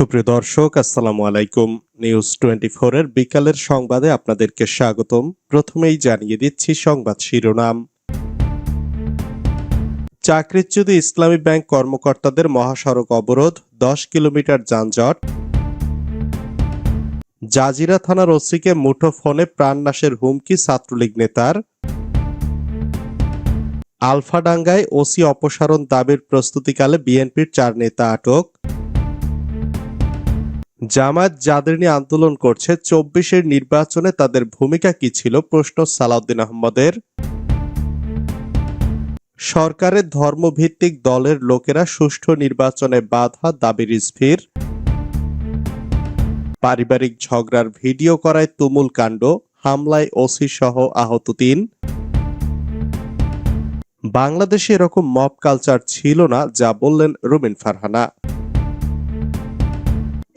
সুপ্রিয় দর্শক, আসসালামু আলাইকুম। নিউজ টোয়েন্টি এর বিকালের সংবাদে আপনাদেরকে স্বাগতম। প্রথমেই জানিয়ে দিচ্ছি সংবাদ শিরোনাম। চাকরিচ্যুত ইসলামী ব্যাংক কর্মকর্তাদের মহাসড়ক অবরোধ, দশ কিলোমিটার যানজট। জাজিরা থানার ওসিকে মুঠোফোনে প্রাণনাশের হুমকি ছাত্রলীগ নেতার। আলফাডাঙ্গায় ওসি অপসারণ দাবির প্রস্তুতিকালে বিএনপির চার নেতা আটক। জামায়াত যাদের নিয়ে আন্দোলন করছে, চব্বিশের নির্বাচনে তাদের ভূমিকা কি ছিল? প্রশ্ন সালাউদ্দিন আহমদের। সরকারের ধর্মভিত্তিক দলের লোকেরা সুষ্ঠু নির্বাচনে বাধা দাবির স্থির পারিবারিক ঝগড়ার ভিডিও করায় তুমুল কাণ্ড, হামলায় ওসি সহ আহত তিন। বাংলাদেশে এরকম মব কালচার ছিল না, যা বললেন রুমিন ফারহানা।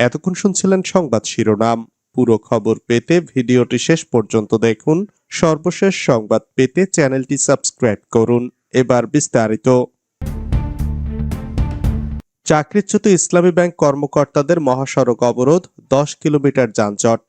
এতক্ষণ শুনছিলেন সংবাদ শিরোনাম। পুরো খবর পেতে ভিডিওটি শেষ পর্যন্ত দেখুন। সর্বশেষ সংবাদ পেতে চ্যানেলটি সাবস্ক্রাইব করুন। এবার বিস্তারিত। চাকরিচ্যুত ইসলামী ব্যাংক কর্মকর্তাদের মহাসড়ক অবরোধ, দশ কিলোমিটার যানজট।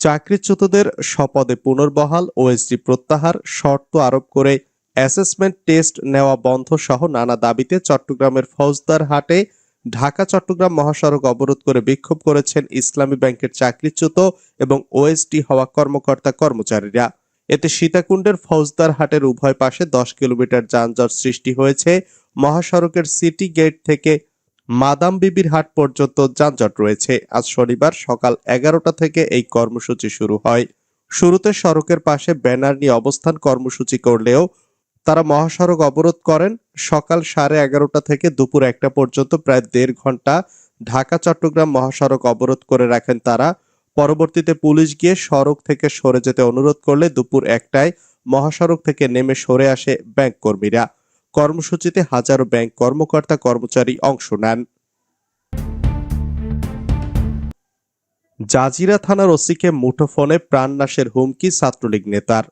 চাকরিচ্যুতদের স্বপদে পুনর্বহাল, ওএসডি প্রত্যাহার, শর্ত আরোপ করে অ্যাসেসমেন্ট টেস্ট নেওয়া বন্ধ সহ নানা দাবিতে চট্টগ্রামের ফৌজদার হাটে ঢাকা, চট্টগ্রাম মহাসড়ক অবরোধ করে বিক্ষোভ করেছেন ইসলামী ব্যাংকের চাকরিচ্যুত এবং ওএসডি হওয়া কর্মকর্তা কর্মচারীরা। এতে সীতাকুণ্ডের ফৌজদার হাটের উভয় পাশে দশ কিলোমিটার যানজট সৃষ্টি হয়েছে। মহাসড়কের সিটি গেট থেকে মাদাম বিবির হাট পর্যন্ত যানজট রয়েছে। আজ শনিবার সকাল এগারোটা থেকে এই কর্মসূচি শুরু হয়। শুরুতে সড়কের পাশে ব্যানার নিয়ে অবস্থান কর্মসূচি করলেও তারা মহাসড়ক অবরোধ করেন। সকাল সাড়ে এগারোটা থেকে দুপুর একটা পর্যন্ত প্রায় দেড় ঘণ্টা ঢাকা, চট্টগ্রাম মহাসড়ক অবরোধ করে রাখেন তারা। পরবর্তীতে পুলিশ গিয়ে সড়ক থেকে সরে যেতে অনুরোধ করলে দুপুর একটায় মহাসড়ক থেকে নেমে সরে আসে ব্যাংক কর্মীরা। কর্মসূচিতে হাজারো ব্যাংক কর্মকর্তা, কর্মচারী অংশ নেন। জাজিরা থানার ওসিকে মুঠোফোনে প্রাণনাশের হুমকি ছাত্রলীগ নেতার।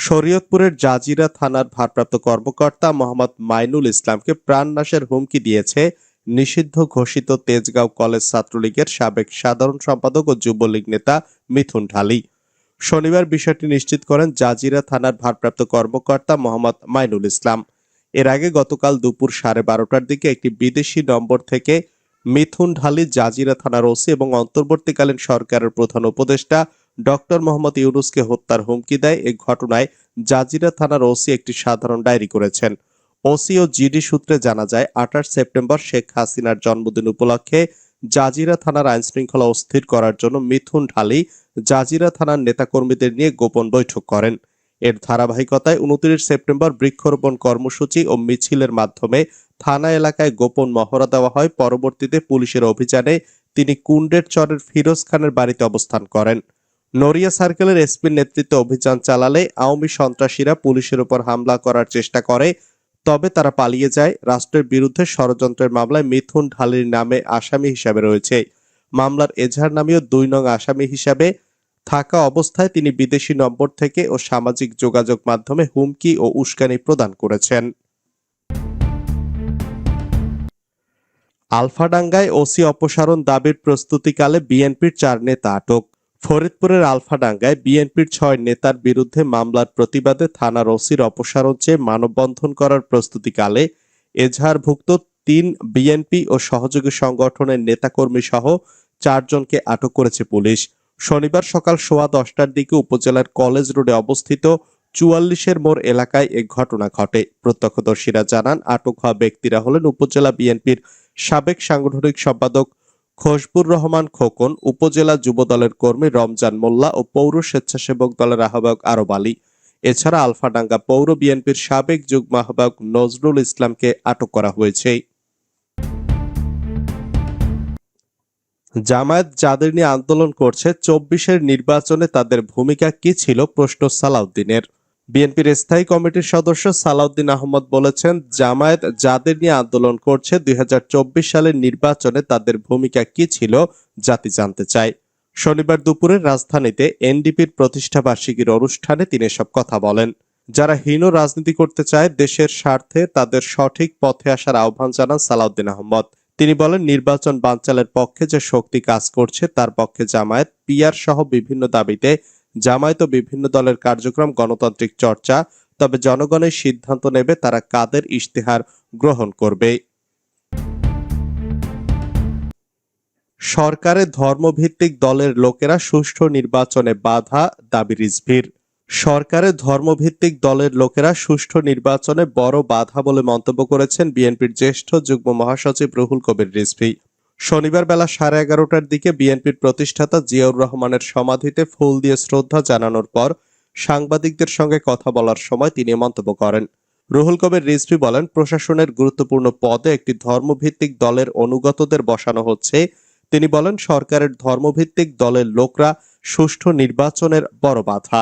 শরীয়তপুরের জাজিরা থানার ভারপ্রাপ্ত কর্মকর্তা মোহাম্মদ মাইনুল ইসলামকে প্রাণনাশের হুমকি দিয়েছে নিষিদ্ধ ঘোষিত তেজগাঁও কলেজ ছাত্রলীগের সাবেক সাধারণ সম্পাদক ও যুবলীগ নেতা মিথুন ঢালি। শনিবার বিষয়টি নিশ্চিত করেন জাজিরা থানার ভারপ্রাপ্ত কর্মকর্তা মোহাম্মদ মাইনুল ইসলাম। এর আগে গতকাল দুপুর সাড়ে বারোটার দিকে একটি বিদেশি নম্বর থেকে মিথুন ঢালি জাজিরা থানার ওসি এবং অন্তর্বর্তীকালীন সরকারের প্রধান উপদেষ্টা ডক্টর মোহাম্মদ ইউনুসকে হত্যার হুমকি দেয় এই ঘটনায় জাজিরা থানার ওসি একটি সাধারণ ডায়েরি করেছেন। ওসি ও জিডি সূত্রে জানা যায়, আঠাশ সেপ্টেম্বর শেখ হাসিনার জন্মদিন উপলক্ষে জাজিরা থানার আইন শৃঙ্খলা অস্থির করার জন্য মিথুন ঢালি জাজিরা থানার নেতাকর্মীদের নিয়ে গোপন বৈঠক করেন। এর ধারাবাহিকতায় উনত্রিশ সেপ্টেম্বর বৃক্ষরোপণ কর্মসূচি ও মিছিলের মাধ্যমে থানা এলাকায় গোপন মহড়া দেওয়া হয়। পরবর্তীতে পুলিশের অভিযানে তিনি কুন্ডের চরের ফিরোজ খানের বাড়িতে অবস্থান করেন। নড়িয়া সার্কেলের এসপির নেতৃত্বে অভিযান চালালে আওয়ামী সন্ত্রাসীরা পুলিশের উপর হামলা করার চেষ্টা করে, তবে তারা পালিয়ে যায়। রাষ্ট্রের বিরুদ্ধে ষড়যন্ত্রের মামলায় মিথুন ঢালির নামে আসামি হিসাবে রয়েছে। মামলার এজাহার নামীয় দুই নং আসামি হিসাবে থাকা অবস্থায় তিনি বিদেশি নম্বর থেকে ও সামাজিক যোগাযোগ মাধ্যমে হুমকি ও উস্কানি প্রদান করেছেন। আলফাডাঙ্গায় ওসি অপসারণ দাবির প্রস্তুতিকালে বিএনপির চার নেতা আটক। ফরিদপুরের আলফাডাঙ্গায় বিএনপির ছয় নেতার বিরুদ্ধে মামলার প্রতিবাদে থানার ওসির অপসারণ চেয়ে মানববন্ধন করার প্রস্তুতিকালে এজাহারভুক্ত তিন বিএনপি ও সহযোগী সংগঠনের নেতাকর্মী সহ চারজনকে আটক করেছে পুলিশ। শনিবার সকাল সোয়া দশটার দিকে উপজেলার কলেজ রোডে অবস্থিত চুয়াল্লিশের মোড় এলাকায় এ ঘটনা ঘটে। প্রত্যক্ষদর্শীরা জানান, আটক হওয়া ব্যক্তিরা হলেন উপজেলা বিএনপির সাবেক সাংগঠনিক সম্পাদক খসবুর রহমান খোকন উপজেলা যুব দলের কর্মী রমজান মোল্লা ও পৌর স্বেচ্ছাসেবক দলের আহ্বায়ক আরব আলী। এছাড়া আলফাডাঙ্গা পৌর বিএনপির সাবেক যুগ্ম আহ্বায়ক নজরুল ইসলামকে আটক করা হয়েছে। জামায়াত যাদের নিয়ে আন্দোলন করছে, চব্বিশের নির্বাচনে তাদের ভূমিকা কি ছিল প্রশ্ন সালাউদ্দিনের। বিএনপির স্থায়ী কমিটির সদস্য সালাউদ্দিন আহমদ বলেছেন, জামায়াত যাদের নিয়ে আন্দোলন করছে দুই হাজার চব্বিশ সালের নির্বাচনে তাদের ভূমিকা কি ছিল জাতি জানতে চায়। শনিবার দুপুরে রাজধানীতে এনডিপির প্রতিষ্ঠা বার্ষিকীর অনুষ্ঠানে তিনি সব কথা বলেন। যারা হীন রাজনীতি করতে চায়, দেশের স্বার্থে তাদের সঠিক পথে আসার আহ্বান জানান সালাউদ্দিন আহমদ। তিনি বলেন, নির্বাচন বানচালের পক্ষে যে শক্তি কাজ করছে, তার পক্ষে জামায়াত পিয়ার সহ বিভিন্ন দাবিতে জামায়াত বিভিন্ন দলের কার্যক্রম, গণতান্ত্রিক চর্চা, তবে জনগণের সিদ্ধান্ত নেবে তারা কাদের ইশতেহার গ্রহণ করবে। সরকারের ধর্মভিত্তিক দলের লোকেরা সুষ্ঠু নির্বাচনে বাধা, দাবি রিজভির। সরকারের ধর্মভিত্তিক দলের লোকেরা সুষ্ঠু নির্বাচনে বড় বাধা বলে মন্তব্য করেছেন বিএনপির জ্যেষ্ঠ যুগ্ম মহাসচিব রুহুল কবির রিজভি। শনিবার বেলা সাড়ে এগারোটার দিকে বিএনপির প্রতিষ্ঠাতা জিয়াউর রহমানের সমাধিতে ফুল দিয়ে শ্রদ্ধা জানানোর পর সাংবাদিকদের সঙ্গে কথা বলার সময় তিনি মন্তব্য করেন। রুহুল কবির রিজভি বলেন, প্রশাসনের গুরুত্বপূর্ণ পদে একটি ধর্মভিত্তিক দলের অনুগতদের বসানো হচ্ছে। তিনি বলেন, সরকারের ধর্মভিত্তিক দলের লোকরা সুষ্ঠু নির্বাচনের বড় বাধা।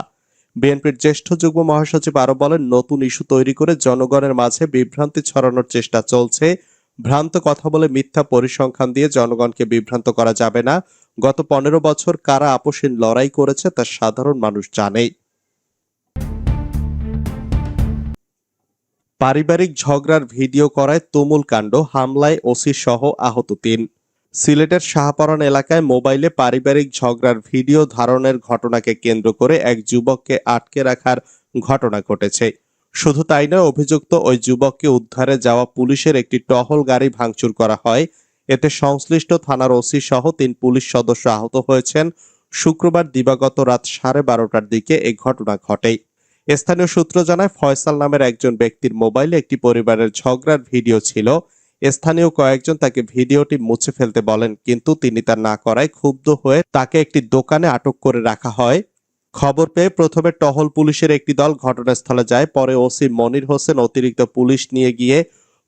বিএনপির জ্যেষ্ঠ যুগ্ম মহাসচিব আরও বলেন, নতুন ইস্যু তৈরি করে জনগণের মাঝে বিভ্রান্তি ছড়ানোর চেষ্টা চলছে। ভ্রান্ত কথা বলে মিথ্যা পরিসংখ্যান দিয়ে জনগণকে বিভ্রান্ত করা যাবে না। গত পনেরো বছর কারা আপোষহীন লড়াই করেছে তা সাধারণ মানুষ জানেই। পারিবারিক ঝগড়ার ভিডিও করায় তুমুল কাণ্ড, হামলায় ওসি সহ আহত তিন। সিলেটের শাহপরান এলাকায় মোবাইলে পারিবারিক ঝগড়ার ভিডিও ধারণের ঘটনাকে কেন্দ্র করে এক যুবককে আটকে রাখার ঘটনা ঘটেছে। শুধু তাই নয়, অভিযুক্ত ওই যুবককে উদ্ধারে যাওয়া পুলিশের একটি টহল গাড়ি ভাঙচুর করা হয়। এতে সংশ্লিষ্ট থানার ওসি সহ তিন পুলিশ সদস্য আহত হয়েছেন। শুক্রবার দিবাগত রাত সাড়ে বারোটার দিকে এই ঘটনা ঘটে। স্থানীয় সূত্র জানায়, ফয়সাল নামের একজন ব্যক্তির মোবাইলে একটি পরিবারের ঝগড়ার ভিডিও ছিল। স্থানীয় কয়েকজন তাকে ভিডিওটি মুছে ফেলতে বলেন, কিন্তু তিনি তা না করায় ক্ষুব্ধ হয়ে তাকে একটি দোকানে আটক করে রাখা হয়। খবর পেয়ে প্রথমে টহল পুলিশের একটি দল ঘটনাস্থলে যায়। পরে ওসি মনির হোসেন অতিরিক্ত পুলিশ নিয়ে গিয়ে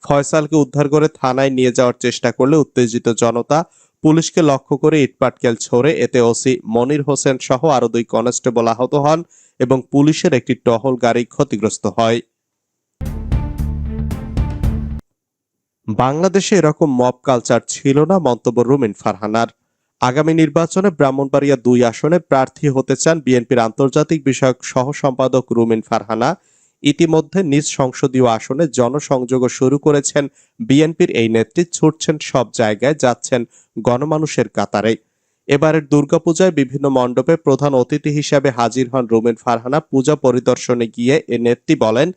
ফয়সালকে উদ্ধার করে থানায় নিয়ে যাওয়ার চেষ্টা করলে উত্তেজিত জনতা পুলিশকে লক্ষ্য করে ইটপাটকেল ছোড়ে। এতে ওসি মনির হোসেন সহ আরও দুই কনস্টেবল আহত হন এবং পুলিশের একটি টহল গাড়ি ক্ষতিগ্রস্ত হয়। বাংলাদেশে এরকম মব কালচার ছিল না, মন্তব্য রুমিন ফারহানার। আগামী নির্বাচনে ব্রাহ্মণবাড়িয়া দুই আসনে প্রার্থী হতে চান বিএনপির আন্তর্জাতিক বিষয়ক সহ সম্পাদক রুমিন ফারহানা। ইতিমধ্যে নিজ সংসদীয় আসনে জনসংযোগও শুরু করেছেন বিএনপির এই নেত্রী, ছুটছেন সব জায়গায় যাচ্ছেন গণমানুষের কাতারে। এবারের দুর্গাপূজায় বিভিন্ন মণ্ডপে প্রধান অতিথি হিসেবে হাজির হন রুমিন ফারহানা। পূজা পরিদর্শনে গিয়ে এ নেত্রী বলেন,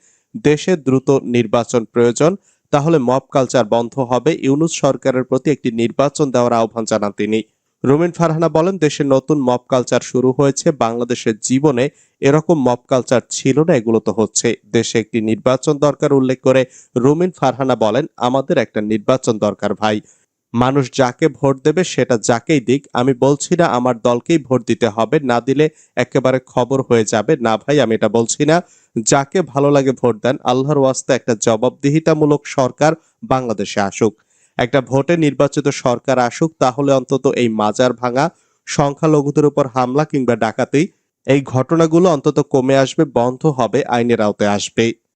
দেশে দ্রুত নির্বাচন প্রয়োজন, তাহলে মব কালচার বন্ধ হবে। ইউনুস সরকারের প্রতি একটি নির্বাচন দেওয়ার আহ্বান জানান তিনি। রুমিন ফারহানা বলেন দেশে নতুন মপ কালচার শুরু হয়েছে, বাংলাদেশের জীবনে এরকম মপ কালচার ছিল না, এগুলো তো হচ্ছে। দেশে একটি নির্বাচন দরকার উল্লেখ করে রুমিন ফারহানা বলেন, আমাদের একটা নির্বাচন দরকার ভাই। মানুষ যাকে ভোট দেবে সেটা যাকেই দিক। আমি বলছি না আমার দলকেই ভোট দিতে হবে, না দিলে একেবারে খবর হয়ে যাবে। না ভাই, আমি এটা বলছি না। যাকে ভালো লাগে ভোট দেন। আল্লাহর ওয়াস্তে একটা জবাবদিহিতামূলক সরকার বাংলাদেশে আসুক। একটা ভোটে নির্বাচিত সরকার আসুক, তাহলে অন্তত এই মাজার ভাঙা, সংখ্যালঘুদের উপর হামলা কিংবা ডাকাতি, এই ঘটনাগুলো অন্তত কমে আসবে, বন্ধ হবে, আইনের আওতায় আসবে